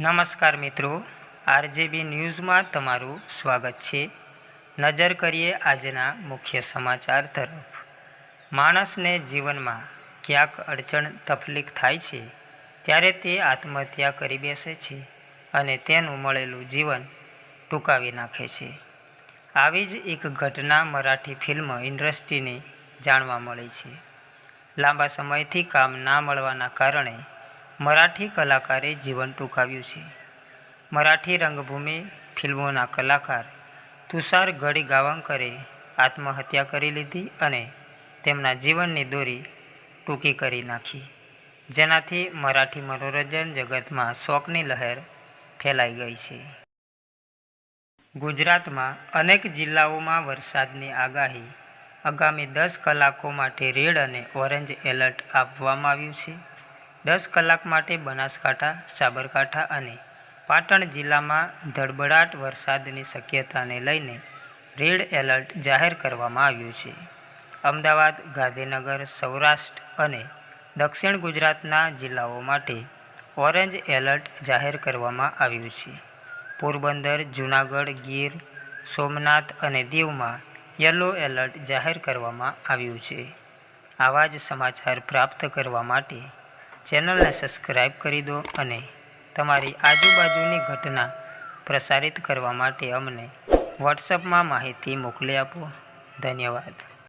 નમસ્કાર મિત્રો, આરજેબી ન્યૂઝમાં તમારું સ્વાગત છે. નજર કરીએ આજના મુખ્ય સમાચાર તરફ. માણસને જીવનમાં ક્યાંક અડચણ તકલીફ થાય છે, ત્યારે તે આત્મહત્યા કરી બેસે છે અને તેનું મળેલું જીવન ટૂંકાવી નાખે છે. આવી જ એક ઘટના મરાઠી ફિલ્મ ઇન્ડસ્ટ્રીની જાણવા મળી છે. લાંબા સમયથી કામ ના મળવાના કારણે મરાઠી કલાકારે જીવન ટૂંકાવ્યું છે. મરાઠી રંગભૂમિ ફિલ્મોના કલાકાર તુષાર ગઢી ગાવંકરે આત્મહત્યા કરી લીધી અને તેમના જીવનની દોરી ટૂંકી કરી નાખી, જેનાથી મરાઠી મનોરંજન જગતમાં શોકની લહેર ફેલાઈ ગઈ છે. ગુજરાતમાં અનેક જિલ્લાઓમાં વરસાદની આગાહી, આગામી દસ કલાકો માટે રેડ અને ઓરેન્જ એલર્ટ આપવામાં આવ્યું છે. દસ કલાક માટે બનાસકાંઠા, સાબરકાંઠા અને પાટણ જિલ્લામાં ધડબડાટ વરસાદની શક્યતાને લઈને રેડ એલર્ટ જાહેર કરવામાં આવ્યું છે. અમદાવાદ, ગાંધીનગર, સૌરાષ્ટ્ર અને દક્ષિણ ગુજરાતના જિલ્લાઓ માટે ઓરેન્જ એલર્ટ જાહેર કરવામાં આવ્યું છે. પોરબંદર, જૂનાગઢ, ગીર, સોમનાથ અને દીવમાં યલો એલર્ટ જાહેર કરવામાં આવ્યું છે. આવા જ સમાચાર પ્રાપ્ત કરવા માટે ચેનલને સબસ્ક્રાઈબ કરી દો અને તમારી આજુબાજુની ઘટના પ્રસારિત કરવા માટે અમને વોટ્સઅપમાં માહિતી મોકલી આપો. ધન્યવાદ.